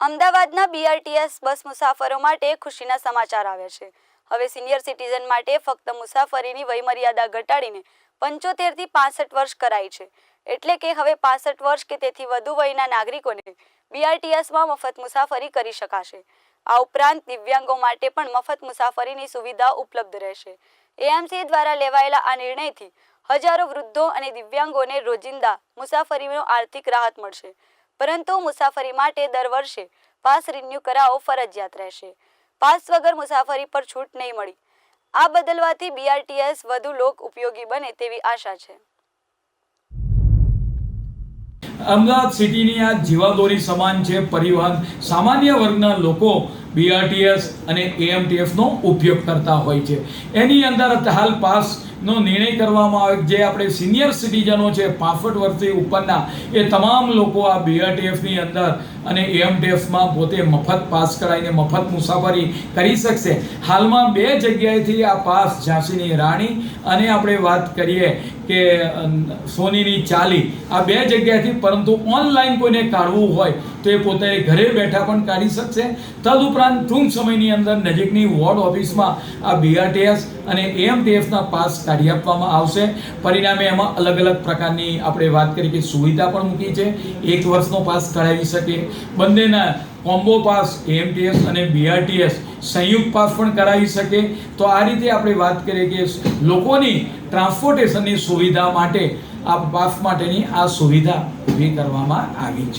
અમદાવાદના BRTS bus મુસાફરો માટે ખુશીના સમાચાર આવ્યા છે. હવે સિનિયર સિટીઝન માટે ફક્ત મુસાફરીની વયમર્યાદા ઘટાડીને પંચોતેરથી પાસઠ વર્ષ કરાઈ છે. એટલે કે હવે પાસઠ વર્ષ કે તેથી વધુ વયના નાગરિકોને બીઆરટીએસમાં મફત મુસાફરી કરી શકાશે. આ ઉપરાંત દિવ્યાંગો માટે પણ મફત મુસાફરીની સુવિધા ઉપલબ્ધ રહેશે. એએમસી દ્વારા લેવાયેલા આ નિર્ણયથી હજારો વૃદ્ધો અને દિવ્યાંગોને રોજિંદા મુસાફરીનો આર્થિક રાહત મળશે. પરંતુ મુસાફરી માટે દર વર્ષે પાસ રિન્યૂ કરાવો ફરજિયાત રહેશે. પાસ વગર મુસાફરી પર છૂટ નહીં મળી. આ બદલવાથી બીઆરટીએસ વધુ લોક ઉપયોગી બને તેવી આશા છે. અમદાવાદ સિટીની આ જીવાદોરી સમાન છે પરિવહન. સામાન્ય વર્ગના લોકો બીઆરટીએસ અને એએમટીએફનો ઉપયોગ કરતા હોય છે. એની અંદર હાલ પાસનો નિર્ણય કરવામાં આવે જે આપણે સિનિયર સિટીઝનો છે, પાસઠ વર્ષથી ઉપરના, એ તમામ લોકો આ બીઆરટીએફની અંદર અને એએમટીએફમાં પોતે મફત પાસ કરાવીને મફત મુસાફરી કરી શકશે. હાલમાં બે જગ્યાએથી આ પાસ ઝાંસીની રાણી અને આપણે વાત કરીએ કે સોનીની ચાલી. આ બે જગ્યાએથી પરંતુ ઓનલાઈન કોઈને કાઢવું હોય તો એ પોતે ઘરે બેઠા પણ કાઢી શકશે. તદુપરાંત ટૂંક સમયની અંદર નજીકની વોર્ડ ઓફિસમાં આ બીઆરટીએસ અને એએમટીએફના પાસ કાઢી આપવામાં આવશે. પરિણામે એમાં અલગ અલગ પ્રકારની આપણે વાત કરી કે સુવિધા પણ મૂકી છે. એક વર્ષનો પાસ કઢાવી શકે. બંનેના કોમ્બો પાસ, એએમટીએસ અને બીઆરટીએસ સંયુક્ત પાસ પણ કરાવી શકે. તો આ રીતે આપણે વાત કરીએ કે લોકોની ટ્રાન્સપોર્ટેશનની સુવિધા માટે આ પાસ માટેની આ સુવિધા ઊભી કરવામાં આવી છે.